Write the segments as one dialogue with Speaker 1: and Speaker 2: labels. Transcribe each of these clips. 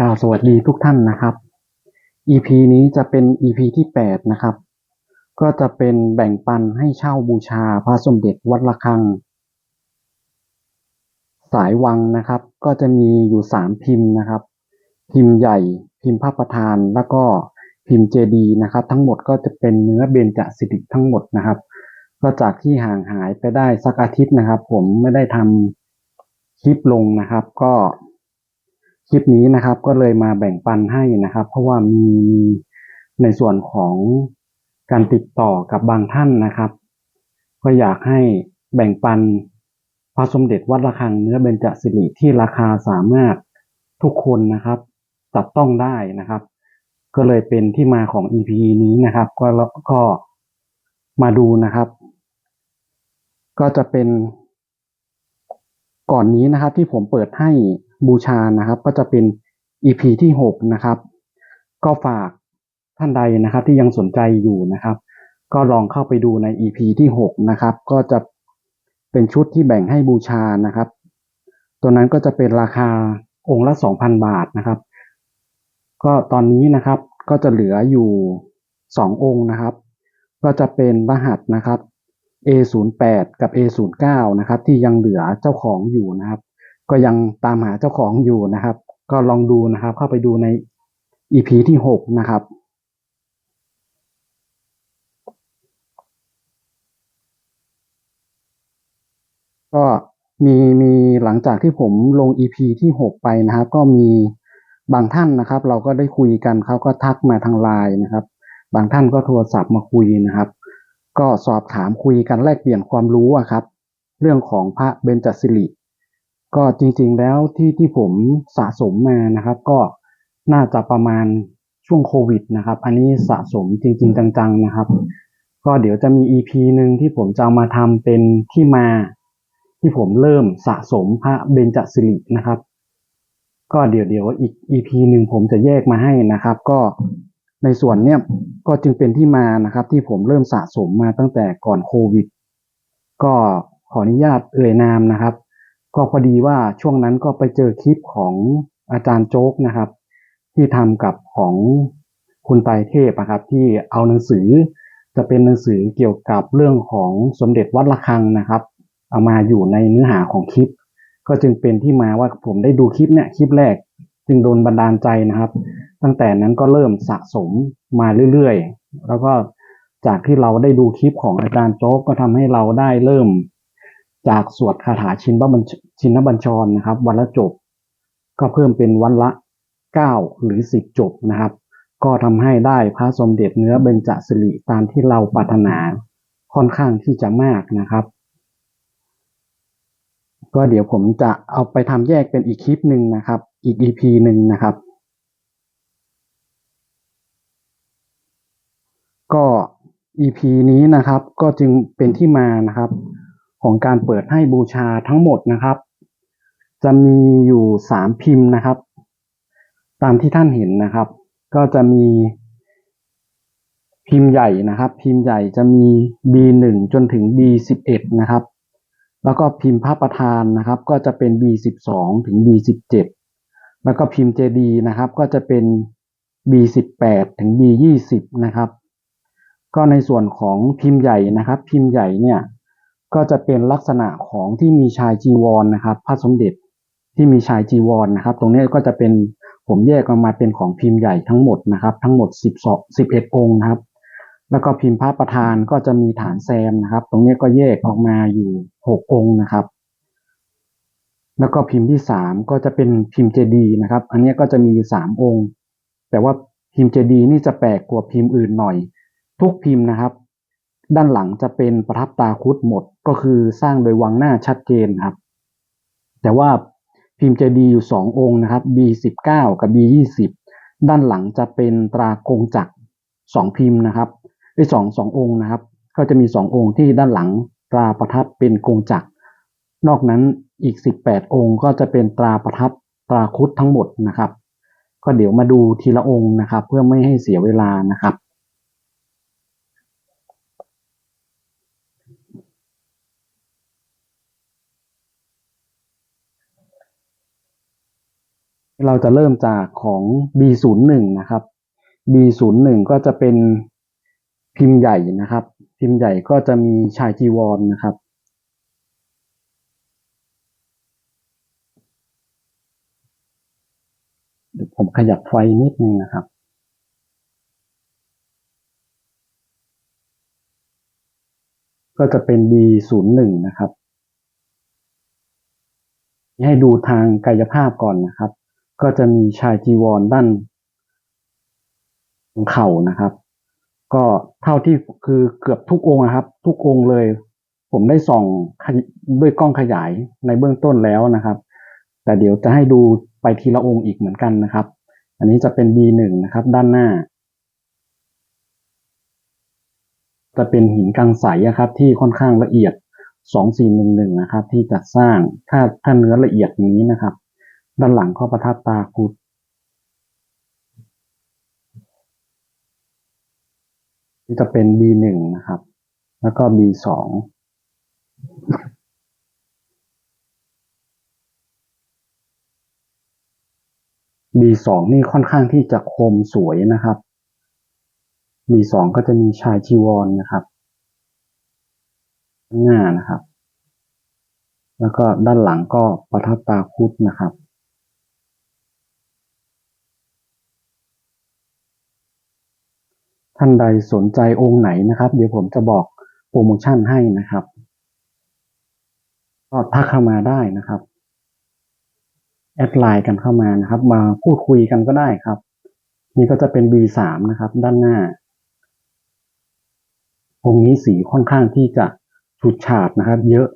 Speaker 1: กล่าวสวัสดีทุกท่านนะครับ EP นี้จะเป็น EP ที่ 8 นะครับ ก็จะเป็นแบ่งปันให้เช่าบูชาพระสมเด็จวัดระฆัง สายวังนะครับ ก็จะมีอยู่ 3 พิมพ์นะครับ พิมพ์ใหญ่ พิมพ์พระประธาน แล้วก็พิมพ์เจดีนะครับ ทั้งหมดก็จะเป็นเนื้อเบญจสิริทั้งหมดนะครับ ก็จากที่ห่างหายไปได้สักอาทิตย์นะครับ ผมไม่ได้ทำคลิปลงนะครับ ก็ คลิปนี้นะครับก็เลยมาแบ่งปันให้นะครับ เพราะว่ามีในส่วนของการติดต่อกับบางท่านนะครับ ก็อยากให้แบ่งปันพระสมเด็จวัดระฆังเนื้อเบญจสิริที่ราคาสามารถทุกคนนะครับจับต้องได้นะครับ ก็เลยเป็นที่มาของ EP นี้นะครับ ก็ก็มาดูนะครับ ก็จะเป็นก่อนนี้นะครับที่ผมเปิดให้ บูชานะครับ ก็จะเป็น EP ที่หกนะครับ ก็ฝากท่านใดนะครับที่ยังสนใจอยู่นะครับ ก็ลองเข้าไปดูใน EP ที่หกนะครับ ก็จะเป็นชุดที่แบ่งให้บูชานะครับ ตัวนั้นก็จะเป็นราคาองค์ละ 2,000 บาทนะครับ ก็ตอนนี้นะครับก็จะเหลืออยู่ 2 องค์นะครับ ก็จะเป็นรหัสนะครับ A08 กับ A09 นะครับ ที่ยังเหลือเจ้าของอยู่นะครับ ก็ยังตามหาเจ้าของอยู่นะครับ ก็ลองดูนะครับ เข้าไปดูใน EP ที่6นะครับ ก็มีมีหลังจากที่ผมลง EP ที่6ไปนะครับ ก็มีบางท่านนะครับ เราก็ได้คุยกันเขาก็ทักมาทางไลน์นะครับ บางท่านก็โทรศัพท์มาคุยนะครับ ก็สอบถามคุยกันแลกเปลี่ยนความรู้อะครับ เรื่องของพระเบญจสิริ ก็จริงๆแล้วที่ที่ผมสะสมมานะครับ ก็น่าจะประมาณช่วงโควิดนะครับ อันนี้สะสมจริง ๆ จังๆนะครับ ก็เดี๋ยวจะมี EP หนึ่งที่ผมจะามาทำเป็นที่มา ที่ผมเริ่มสะสมพระเบญจสิรินะครับ ก็เดี๋ยวเดี๋ยวอีก EP หนึ่งผมจะแยกมาให้นะครับ ก็ในส่วนเนี้ยก็จึงเป็นที่มานะครับ ที่ผมเริ่มสะสมมาตั้งแต่ก่อนโควิด ก็ขออนุญาตเอ่ยนามนะครับ ก็พอดีว่าช่วงนั้นก็ไปเจอคลิปของอาจารย์โจ๊กนะครับ ที่ทำกับของคุณไตรเทพนะครับ ที่เอาหนังสือจะเป็นหนังสือเกี่ยวกับเรื่องของสมเด็จวัดระฆังนะครับ เอามาอยู่ในเนื้อหาของคลิป ก็จึงเป็นที่มาว่าผมได้ดูคลิปเนี่ยคลิปแรก จึงโดนบันดาลใจนะครับ ตั้งแต่นั้นก็เริ่มสะสมมาเรื่อยๆ แล้วก็จากที่เราได้ดูคลิปของอาจารย์โจ๊กก็ทำให้เราได้เริ่ม จากสวดคาถาชินบัญชินบัญชรนะครับ วันละจบ ก็เพิ่มเป็นวันละเก้าหรือสิบจบนะครับ ก็ทำให้ได้พระสมเด็จเนื้อเบญจสิริตามที่เราปรารถนาค่อนข้างที่จะมากนะครับ ก็เดี๋ยวผมจะเอาไปทำแยกเป็นอีกคลิปหนึ่งนะครับ อีก EP หนึ่งนะครับ ก็ EP นี้นะครับก็จึงเป็นที่มานะครับ ของการเปิดให้บูชาทั้งหมดนะครับ จะมีอยู่สามพิมพ์นะครับ ตามที่ท่านเห็นนะครับ ก็จะมีพิมพ์ใหญ่นะครับ พิมพ์ใหญ่จะมี B1 จนถึง B11 นะครับ แล้วก็พิมพ์พระประธานนะครับ ก็จะเป็น B12 ถึง B17 แล้วก็พิมพ์เจดีนะครับ ก็จะเป็น B18 ถึง B20 นะครับ ก็ในส่วนของพิมพ์ใหญ่นะครับ พิมพ์ใหญ่เนี่ย ก็จะเป็นลักษณะของที่มีชายจีวรนนะครับ พระสมเด็จที่มีชายจีวรนนะครับ ตรงนี้ก็จะเป็นผมแยกออกมาเป็นของพิมพ์ใหญ่ทั้งหมดนะครับ ทั้งหมด12 11องค์นะครับ แล้วก็พิมพ์พระประธานก็จะมีฐานแซมนะครับ ตรงนี้ก็แยกออกมาอยู่6องค์นะครับ แล้วก็พิมพ์ที่3ก็จะเป็นพิมพ์เจดีนะครับ อันนี้ก็จะมีอยู่3องค์ แต่ว่าพิมพ์เจดีนี่จะแปลกกว่าพิมพ์อื่นหน่อย ทุกพิมพ์นะครับ ด้านหลังจะเป็นประทับตาคุดหมดก็คือสร้างโดยวังหน้าชัดเจนครับ แต่ว่าพิมพ์เจดีอยู่สององค์นะครับ B19 กับ B20 ด้านหลังจะเป็นตรากงจักรสองพิมพ์นะครับไอ้สองสององค์นะครับ ก็จะมีสององค์ที่ด้านหลังตราประทับเป็นกงจักรนอกนั้นอีก 18 องค์ก็จะเป็นตราประทับตราคุดทั้งหมดนะครับ ก็เดี๋ยวมาดูทีละองค์นะครับ เพื่อไม่ให้เสียเวลานะครับ เราจะเริ่มจากของ B01 นะครับ B01 ก็จะเป็นพิมพ์ใหญ่นะครับ พิมพ์ใหญ่ก็จะมีชายจีวรนนะครับ เดี๋ยวผมขยับไฟนิดนึงนะครับก็จะเป็น B01 นะครับ ให้ดูทางกายภาพก่อนนะครับ ก็จะมีชายจีวรด้านเข่านะครับ ก็เท่าที่คือเกือบทุกองค์นะครับ ทุกองค์เลย ผมได้ส่องด้วยกล้องขยายในเบื้องต้นแล้วนะครับ แต่เดี๋ยวจะให้ดูไปทีละองค์อีกเหมือนกันนะครับ อันนี้จะเป็น B1 นะครับ ด้านหน้า จะเป็นหินกังใสอะครับ ที่ค่อนข้างละเอียด 2411 นะครับ ที่จัดสร้างถ้าถ้าเนื้อละเอียดอย่างนี้นะครับ ด้านหลังก็ประทับตาคุดนี่จะเป็น B1 นะครับ แล้วก็ B2 B2 นี่ค่อนข้างที่จะคมสวยนะครับ B2 ก็จะมีชายจีวรนนะครับหน้านะครับ แล้วก็ด้านหลังก็ประทับตาคุดนะครับ ท่านใดสนใจองค์ไหนนะครับ เดี๋ยวผมจะบอกโปรโมชั่นให้นะครับ ก็ทักเข้ามาได้นะครับแอดไลน์กันเข้ามานะครับ มาพูดคุยกันก็ได้ครับ นี่ก็จะเป็น B3 นะครับ ด้านหน้าองค์นี้สีค่อนข้างที่จะฉูดฉาดนะครับ เยอะ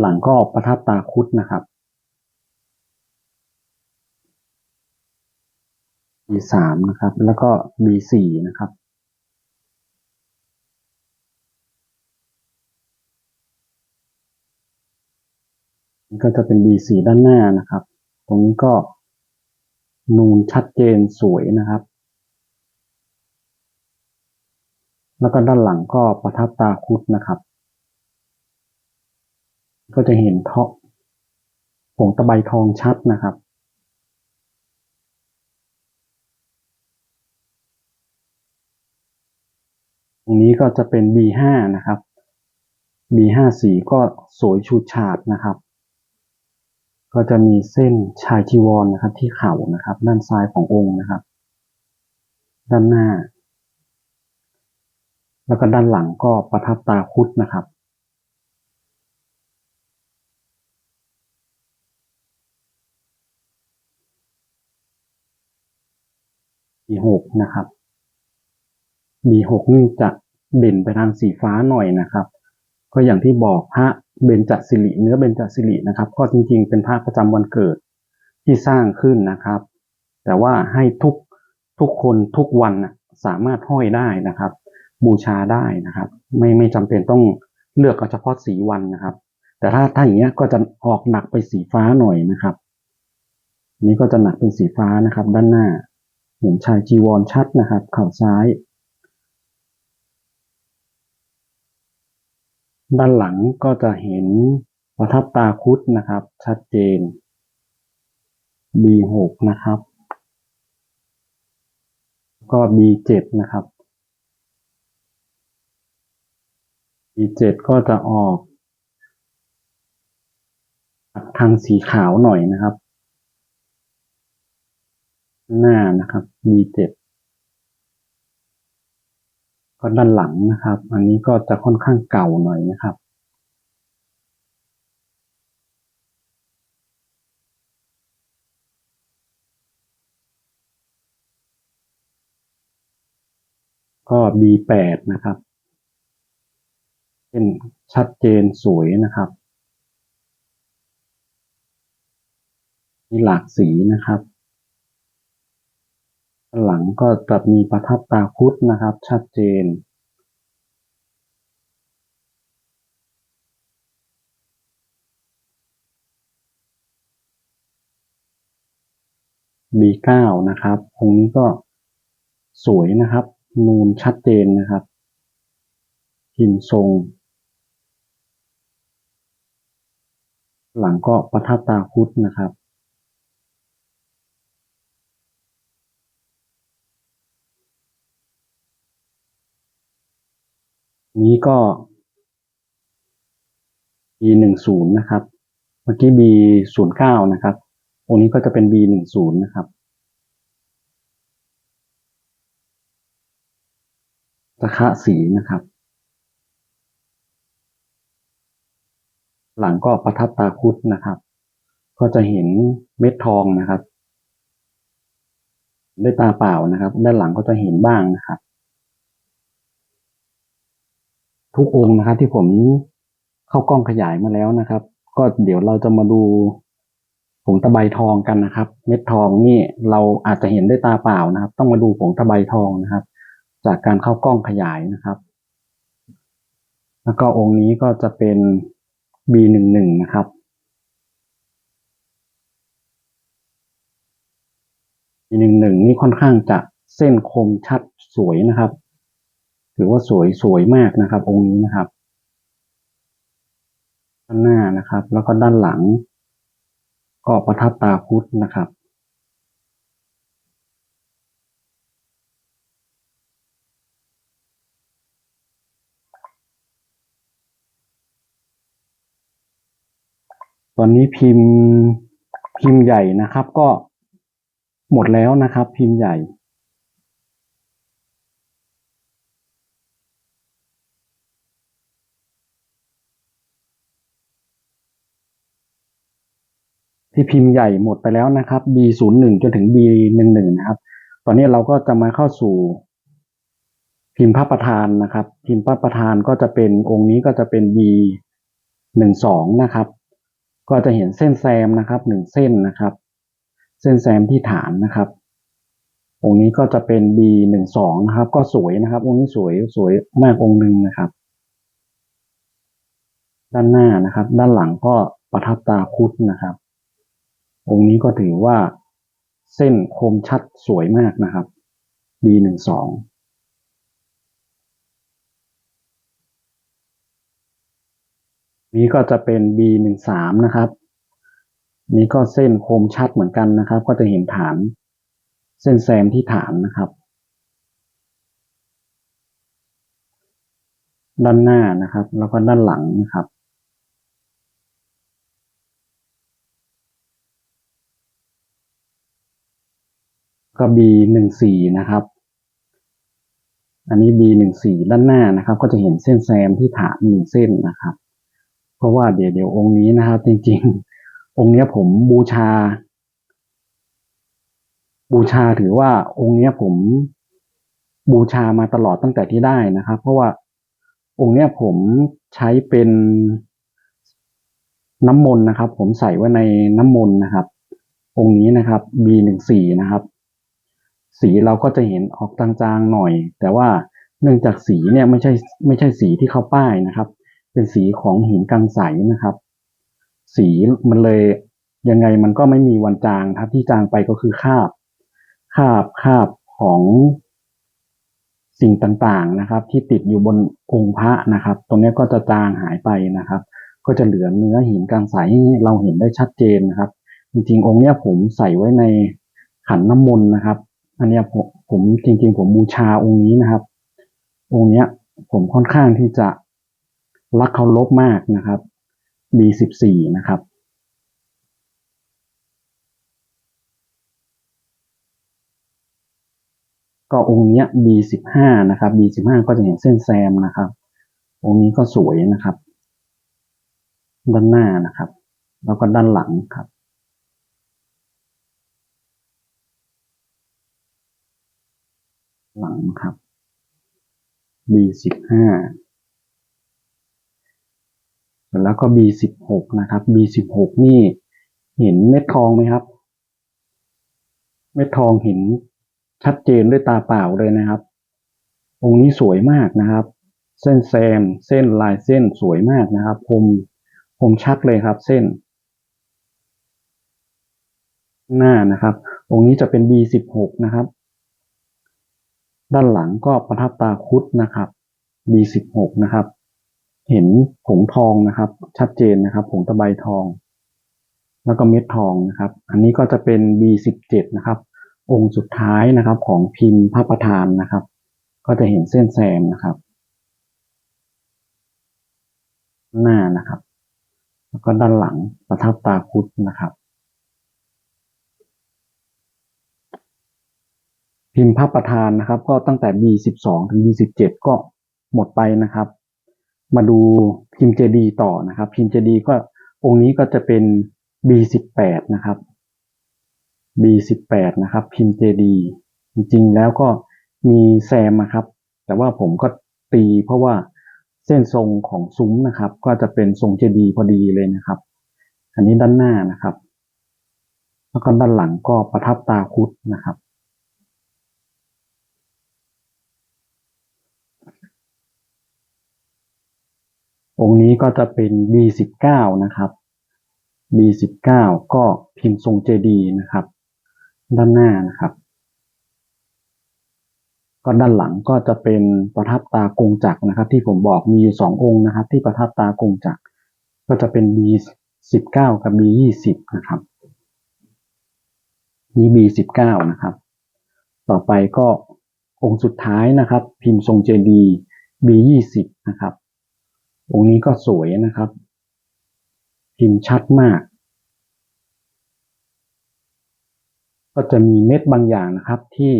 Speaker 1: หลังก็ประทับตาคุดนะครับ B3 นะครับ แล้วก็ B4 นะครับนี่ก็จะเป็น B4 ด้านหน้านะครับ ตรงนี้ก็นูนชัดเจนสวยนะครับ แล้วก็ด้านหลังก็ประทับตาคุดนะครับ ก็จะเห็นเทาะผงตะไบทองชัดนะครับ รงนี้ก็จะเป็น B5 นะครับ B5 สีก็สวยชูชาดนะครับ ก็จะมีเส้นชายจีวรนนะครับ ที่เข่านะครับ ด้านซ้ายขององค์นะครับ ด้านหน้า แล้วก็ด้านหลังก็ประทับตาคุดนะครับ B6 นะครับ B6 นี่จะเด่นไปทางสีฟ้าหน่อยนะครับ ก็อย่างที่บอกพระเบญจสิริเนื้อเบญจสิรินะครับ ก็จริงๆ เป็นพระประจำวันเกิดที่สร้างขึ้นนะครับ แต่ว่าให้ทุกทุกคนทุกวันสามารถห้อยได้นะครับ บูชาได้นะครับ ไม่ไม่จำเป็นต้องเลือกเอาเฉพาะสีวันนะครับ แต่ถ้าถ้าอย่างเงี้ยก็จะออกหนักไปสีฟ้าหน่อยนะครับ นี้ก็จะหนักเป็นสีฟ้านะครับ ด้านหน้าเห็นชายจีวรชัดนะครับ เข่าซ้าย ด้านหลังก็จะเห็นประทับตาคุดนะครับ ชัดเจน B6 นะครับ ก็ B7 นะครับ B7 ก็จะออกทางสีขาวหน่อยนะครับ หน้านะครับ B7 ก็ด้านหลังนะครับ อันนี้ก็จะค่อนข้างเก่าหน่อยนะครับ ก็ B8 นะครับ เป็นชัดเจนสวยนะครับ มีหลากสีนะครับ หลังก็จะมีประทับตาคุดนะครับ ชัดเจน B9 นะครับองค์นี้ก็สวยนะครับ นูนชัดเจนนะครับพิมพ์ทรง หลังก็ประทับตาคุดนะครับ นี้ก็ B หนึ่งศูนย์นะครับ เมื่อกี้ B ศูนย์เก้านะครับองนี้ก็จะเป็น B หนึ่งศูนย์นะครับ ตะคะสีนะครับ หลังก็ประทับตาคุดนะครับ ก็จะเห็นเม็ดทองนะครับ ด้วยตาเปล่านะครับ ด้านหลังก็จะเห็นบ้างนะครับ ทุกองค์นะครับ ที่ผมเข้ากล้องขยายมาแล้วนะครับ ก็เดี๋ยวเราจะมาดูผงตะไบทองกันนะครับ เม็ดทองนี่เราอาจจะเห็นด้วยตาเปล่านะครับ ต้องมาดูผงตะไบทองนะครับ จากการเข้ากล้องขยายนะครับ แล้วก็องค์นี้ก็จะเป็น B11 นะครับ B11 นี่ค่อนข้างจะเส้นคมชัดสวยนะครับ ถือว่าสวยสวยมากนะครับ องค์นี้นะครับ ด้านหน้านะครับ แล้วก็ด้านหลัง ก็ประทับตาพุทธนะครับตอนนี้พิมพ์พิมพ์ใหญ่นะครับ ก็หมดแล้วนะครับ พิมพ์ใหญ่ ที่พิมพ์ใหญ่หมดไปแล้วนะครับ B01 จนถึง B11 นะครับ ตอนนี้เราก็จะมาเข้าสู่ พิมพ์พระประธานนะครับ พิมพ์พระประธานก็จะเป็นองค์นี้ก็จะเป็น B12 นะครับ ก็จะเห็นเส้นแซมนะครับหนึ่งเส้นนะครับ เส้นแซมที่ฐานนะครับองค์นี้ก็จะเป็น B12 นะครับ ก็สวยนะครับ องค์นี้สวยสวยมากองค์หนึ่งนะครับ ด้านหน้านะครับ ด้านหลังก็ประทับตาคุดนะครับ องค์นี้ก็ถือว่าเส้นคมชัดสวยมากนะครับ B12 นี้ก็จะเป็น B13 นะครับ นี้ก็เส้นคมชัดเหมือนกันนะครับ ก็จะเห็นฐาน เส้นแซมที่ฐานนะครับ ด้านหน้านะครับ แล้วก็ด้านหลังนะครับ ก็ B14 นะครับ อันนี้ B14 ด้านหน้านะครับ ก็จะเห็นเส้นแซมที่ฐานหนึ่งเส้นนะครับ เพราะว่าเดี๋ยวเดี๋ยวองค์นี้นะครับ จริงๆ องค์เนี้ยผมบูชา บูชาถือว่าองค์เนี้ยผมบูชามาตลอดตั้งแต่ที่ได้นะครับ เพราะว่าองค์เนี้ยผมใช้เป็นน้ำมนต์นะครับ ผมใส่ไว้ในน้ำมนต์นะครับ องค์นี้นะครับ B14 นะครับ สีเราก็จะเห็นออกจางๆหน่อย แต่ว่าเนื่องจากสีเนี่ยไม่ใช่ไม่ใช่สีที่เขาป้ายนะครับ เป็นสีของหินกังใสนะครับ สีมันเลยยังไงมันก็ไม่มีวันจางครับ ที่จางไปก็คือคาบคาบคาบของสิ่งต่างๆนะครับ ที่ติดอยู่บนองค์พระนะครับ ตรงนี้ก็จะจางหายไปนะครับ ก็จะเหลือเนื้อหินกังใสเราเห็นได้ชัดเจนนะครับ จริงๆองค์เนี้ยผมใส่ไว้ในขันน้ำมนต์นะครับ อันนี้ผมผมจริง ๆ ผมบูชาองค์นี้นะครับ องค์เนี้ย ผมค่อนข้างที่จะรักเคารพมากนะครับ B14 นะครับก็องค์เนี้ย B15 นะครับ B15 ก็จะเห็นเส้นแซมนะครับ องค์นี้ก็สวยนะครับ ด้านหน้านะครับ แล้วก็ด้านหลังครับ หลังครับ B15 แล้วก็ B16 นะครับ B16 นี่เห็นเม็ดทองไหมครับ เม็ดทองเห็นชัดเจนด้วยตาเปล่าเลยนะครับ องค์นี้สวยมากนะครับ เส้นแซม เส้นลายเส้นสวยมากนะครับคมคมชัดเลยครับ เส้น หน้านะครับ องค์นี้จะเป็น B16 นะครับ ด้านหลังก็ประทับตาคุดนะครับ B16 นะครับ เห็นผงทองนะครับ ชัดเจนนะครับ ผงตะไบทอง แล้วก็เม็ดทองนะครับ อันนี้ก็จะเป็น B17 นะครับ องค์สุดท้ายนะครับของพิมพ์พระประธานนะครับ ก็จะเห็นเส้นแซมนะครับ หน้านะครับ แล้วก็ด้านหลังประทับตาคุดนะครับ พิมพ์พระประธานนะครับ ก็ตั้งแต่ B12 ถึง B17 ก็หมดไปนะครับ มาดูพิมพ์เจดีต่อนะครับ พิมพ์เจดีก็องค์นี้ก็จะเป็น B18 นะครับ B18 นะครับ พิมพ์เจดีจริงๆแล้วก็มีแซมนะครับ แต่ว่าผมก็ตีเพราะว่าเส้นทรงของซุ้มนะครับ ก็จะเป็นทรงเจดีพอดีเลยนะครับ อันนี้ด้านหน้านะครับ แล้วก็ด้านหลังก็ประทับตาคุดนะครับ องค์นี้ก็จะเป็น B19 นะครับ B19 ก็พิมพ์ทรงเจดีนะครับ ด้านหน้านะครับ ก็ด้านหลังก็จะเป็นประทับตากงจักรนะครับ ที่ผมบอกมีอยู่สององค์นะครับ ที่ประทับตากงจักรก็จะเป็น B19 กับ B20 นะครับนี่ B19 นะครับ ต่อไปก็องค์สุดท้ายนะครับ พิมพ์ทรงเจดี B20 นะครับ องค์นี้ก็สวยนะครับ พิมพ์ชัดมาก ก็จะมีเม็ดบางอย่างนะครับที่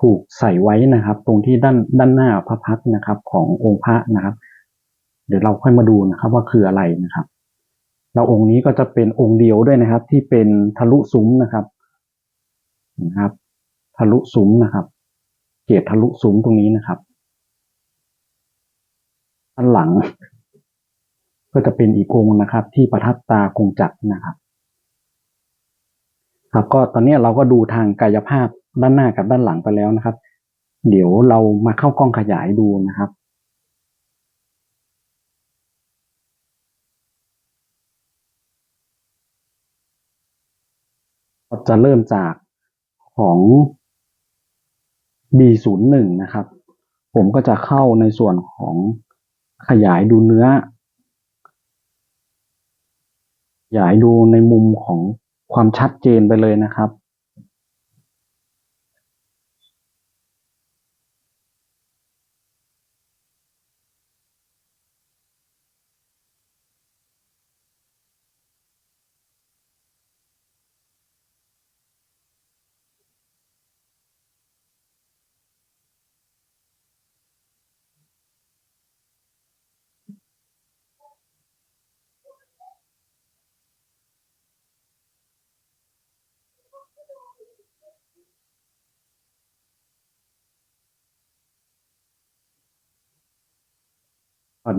Speaker 1: ถูกใส่ไว้นะครับ ตรงที่ด้านด้านหน้าพระพักนะครับ ขององค์พระนะครับ เดี๋ยวเราค่อยมาดูนะครับ ว่าคืออะไรนะครับแล้วองค์นี้ก็จะเป็นองค์เดียวด้วยนะครับ ที่เป็นทะลุซุ้มนะครับนะครับ ทะลุซุ้มนะครับ เกศทะลุซุ้มตรงนี้นะครับ ด้านหลัง ก็จะเป็นอีกองค์นะครับ ที่ประทับตากงจักรนะครับครับก็ตอนนี้เราก็ดูทางกายภาพด้านหน้ากับด้านหลังไปแล้วนะครับ เดี๋ยวเรามาเข้ากล้องขยายดูนะครับก็จะเริ่มจากของ B01 นะครับ ผมก็จะเข้าในส่วนของ ขยายดูเนื้อ ขยายดูในมุมของความชัดเจนไปเลยนะครับ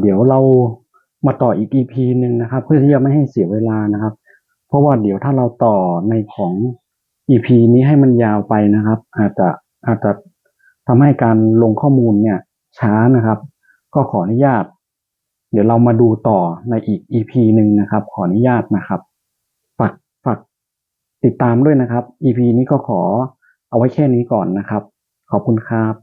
Speaker 1: เดี๋ยวเรามาต่ออีก EP หนึ่งนะครับ เพื่อที่จะไม่ให้เสียเวลานะครับ เพราะว่าเดี๋ยวถ้าเราต่อในของ EP นี้ให้มันยาวไปนะครับ อาจจะอาจจะทำให้การลงข้อมูลเนี่ยช้านะครับ ก็ขออนุญาต เดี๋ยวเรามาดูต่อในอีก EP หนึ่งนะครับ ขออนุญาตนะครับฝากฝากติดตามด้วยนะครับ EP นี้ก็ขอเอาไว้แค่นี้ก่อนนะครับ ขอบคุณครับ